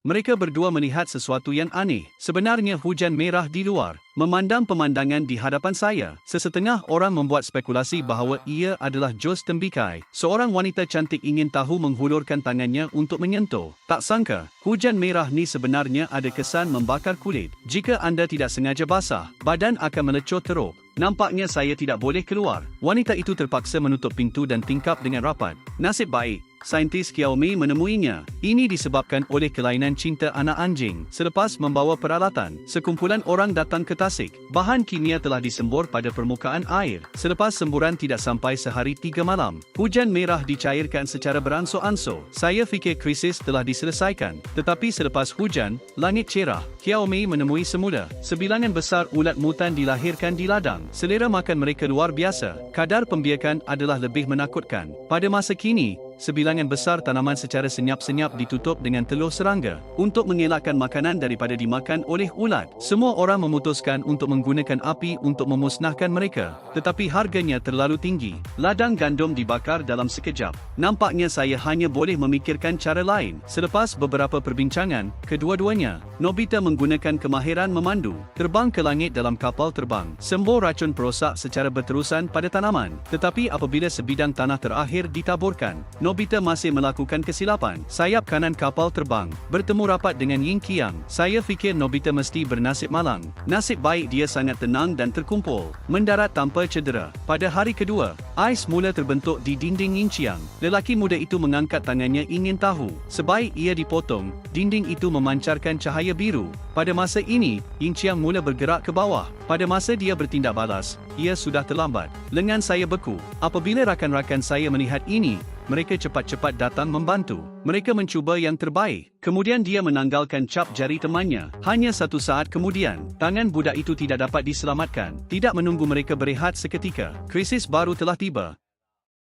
Mereka berdua melihat sesuatu yang aneh. Sebenarnya hujan merah di luar. Memandang pemandangan di hadapan saya, sesetengah orang membuat spekulasi bahawa ia adalah Jos Tembikai. Seorang wanita cantik ingin tahu menghulurkan tangannya untuk menyentuh. Tak sangka, hujan merah ni sebenarnya ada kesan membakar kulit. Jika anda tidak sengaja basah, badan akan melecur teruk. Nampaknya saya tidak boleh keluar. Wanita itu terpaksa menutup pintu dan tingkap dengan rapat. Nasib baik, saintis Xiaomi menemuinya. Ini disebabkan oleh kelainan cinta anak anjing. Selepas membawa peralatan, sekumpulan orang datang ke Tasik. Bahan kimia telah disembur pada permukaan air. Selepas semburan tidak sampai sehari tiga malam, hujan merah dicairkan secara beransur-ansur. Saya fikir krisis telah diselesaikan. Tetapi selepas hujan, langit cerah. Xiaomi menemui semula. Sebilangan besar ulat mutan dilahirkan di ladang. Selera makan mereka luar biasa. Kadar pembiakan adalah lebih menakutkan. Pada masa kini, sebilangan besar tanaman secara senyap-senyap ditutup dengan telur serangga untuk mengelakkan makanan daripada dimakan oleh ulat. Semua orang memutuskan untuk menggunakan api untuk memusnahkan mereka, tetapi harganya terlalu tinggi. Ladang gandum dibakar dalam sekejap. Nampaknya saya hanya boleh memikirkan cara lain. Selepas beberapa perbincangan, kedua-duanya, Nobita menggunakan kemahiran memandu, terbang ke langit dalam kapal terbang, sembur racun perosak secara berterusan pada tanaman. Tetapi apabila sebidang tanah terakhir ditaburkan, Nobita masih melakukan kesilapan. Sayap kanan kapal terbang, bertemu rapat dengan Ying Qiang. Saya fikir Nobita mesti bernasib malang. Nasib baik dia sangat tenang dan terkumpul, mendarat tanpa cedera. Pada hari kedua, ais mula terbentuk di dinding Ying Qiang. Lelaki muda itu mengangkat tangannya ingin tahu. Sebaik ia dipotong, dinding itu memancarkan cahaya biru. Pada masa ini, Ying Qiang mula bergerak ke bawah. Pada masa dia bertindak balas, ia sudah terlambat. Lengan saya beku. Apabila rakan-rakan saya melihat ini, mereka cepat-cepat datang membantu. Mereka mencuba yang terbaik. Kemudian dia menanggalkan cap jari temannya. Hanya satu saat kemudian, tangan budak itu tidak dapat diselamatkan. Tidak menunggu mereka berehat seketika. Krisis baru telah tiba.